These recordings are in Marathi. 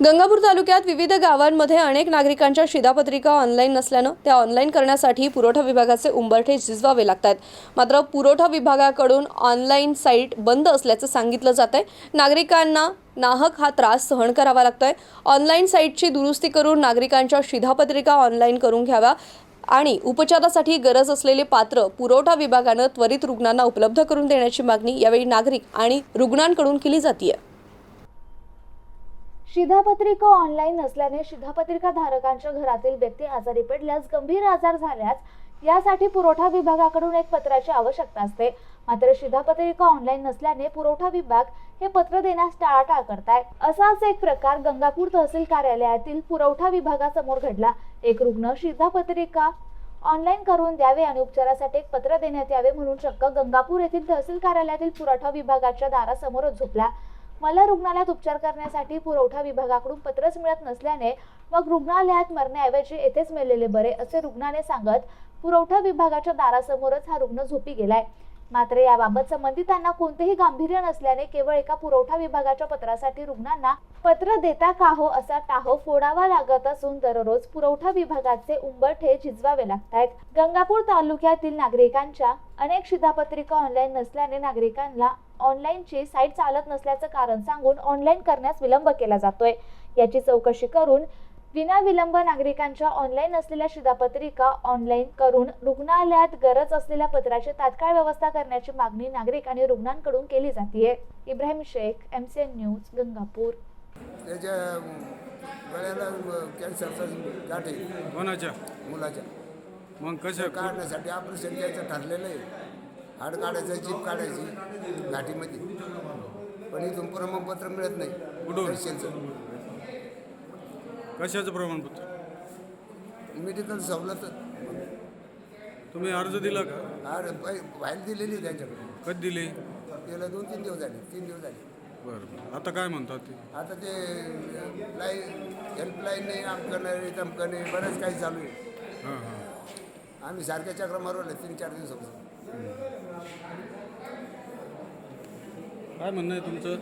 गंगापूर तालुक्यात विविध गावांमध्ये अनेक नागरिकांच्या शिधापत्रिका ऑनलाईन नसल्यानं त्या ऑनलाईन करण्यासाठी पुरवठा विभागाचे उंबरठे झिजवावे लागत आहेत मात्र पुरवठा विभागाकडून ऑनलाईन साईट बंद असल्याचं सांगितलं जात आहे नागरिकांना नाहक हा त्रास सहन करावा लागतोय. ऑनलाईन साईटची दुरुस्ती करून नागरिकांच्या शिधापत्रिका ऑनलाईन करून घ्याव्या आणि उपचारासाठी गरज असलेले पात्र पुरवठा विभागानं त्वरित रुग्णांना उपलब्ध करून देण्याची मागणी यावेळी नागरिक आणि रुग्णांकडून केली जाते शिधापत्रिका ऑनलाईन नसल्याने शिधापत्रिका धारकांच्या घरातील व्यक्ती आजारी पडल्यास गंभीर आजार झाल्यास यासाठी पुरवठा विभागाकडून एक पत्राची आवश्यकता असते. मात्र शिधापत्रिका ऑनलाईन नसल्याने पुरवठा विभाग हे पत्र देण्यास टाळाटाळ करताय. असाच एक प्रकार गंगापूर तहसील कार्यालयातील पुरवठा विभागासमोर घडला. एक रुग्ण शिधापत्रिका ऑनलाईन करून द्यावे आणि उपचारासाठी एक पत्र देण्यात यावे म्हणून चक्क गंगापूर येथील तहसील कार्यालयातील पुरवठा विभागाच्या दारासमोरच झोपला. मला रुग्णालयात उपचार करण्यासाठी पुरवठा विभागाकडून पत्रच मिळत नसल्याने मग रुग्णालयात मरण्याऐवजी येथेच मेलेले बरे असे रुग्णाने सांगत पुरवठा विभागाच्या दारासमोरच हा रुग्ण झोपी गेलाय. मात्र याबाबत संबंधितांना कोणतेही गांभीर्य नसल्याने केवळ एका पुरवठा विभागाच्या पत्रासाठी रुग्णांना पत्र देता का हो असा टाहो फोडावा लागत असून दररोज पुरवठा विभागाचे उंबरठे झिजवावे लागत आहेत गंगापूर तालुक्यातील नागरिकांच्या अनेक शिधापत्रिका ऑनलाईन नसल्याने नागरिकांना ऑनलाईनची साईट चालत नसल्याचं कारण सांगून ऑनलाईन करण्यास विलंब केला जातोय. याची चौकशी करून विनाविलंब नागरिकांच्या ऑनलाईन असलेल्या शिधापत्रिका ऑनलाईन करून रुग्णालयात गरज असलेल्या पत्राची तात्काळ व्यवस्था करण्याची मागणी नागरिक आणि रुग्णांकडून केली जाते Ibrahim Shaikh M C N news Gangapur. त्याच्या गळ्याला कॅन्सरचा गाठ आहे. कोणाच्या? मुलाच्या. मग कसं काढण्यासाठी ऑपरेशन द्यायचं ठरलेलं आहे. हाड काढायचं जीप काढायची घाटीमध्ये. पण इथून प्रमाणपत्र मिळत नाही. कुठून? कशाचं प्रमाणपत्र? मेडिकल सवलत तुम्ही अर्ज दिला का? अरे फाईल दिलेली त्यांच्याकडे कधी दिली? त्याला दोन तीन दिवस झाले तीन दिवस झाले. बरं बरं. आता काय म्हणतात ते? आता ते लाईन हेल्पलाईन नाही आमकं नाही तमकं नाही बरंच काही चालू आहे. हां हां. आम्ही सारख्या चक्र मारवले तीन चार दिवसापासून काय म्हणणं आहे तुमचं?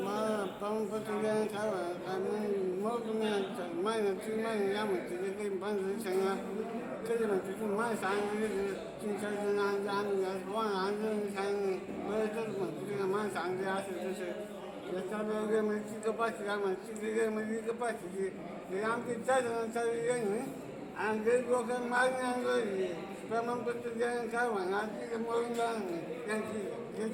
मला प्रमाणपत्र द्यायला काय व्हायला? काय मग मग तुम्ही महिने या म्हणते ते काही सांगा कधी म्हणते तुम्ही मला सांगितलं तीन चार जण आणले आणून आज कोण आज सांगितलं बरं तर म्हणते ते मला सांगते असं तसं याच्या वगैरे म्हणजे ती कपाशी काय म्हणते ती म्हणजे ती कपाशी आमची चार जणांचा वेगळी आणि गरीब लोकांना मागणी आणलं प्रमाणपत्र द्यायला काय म्हणा तिथे मरून जाणार त्यांची हे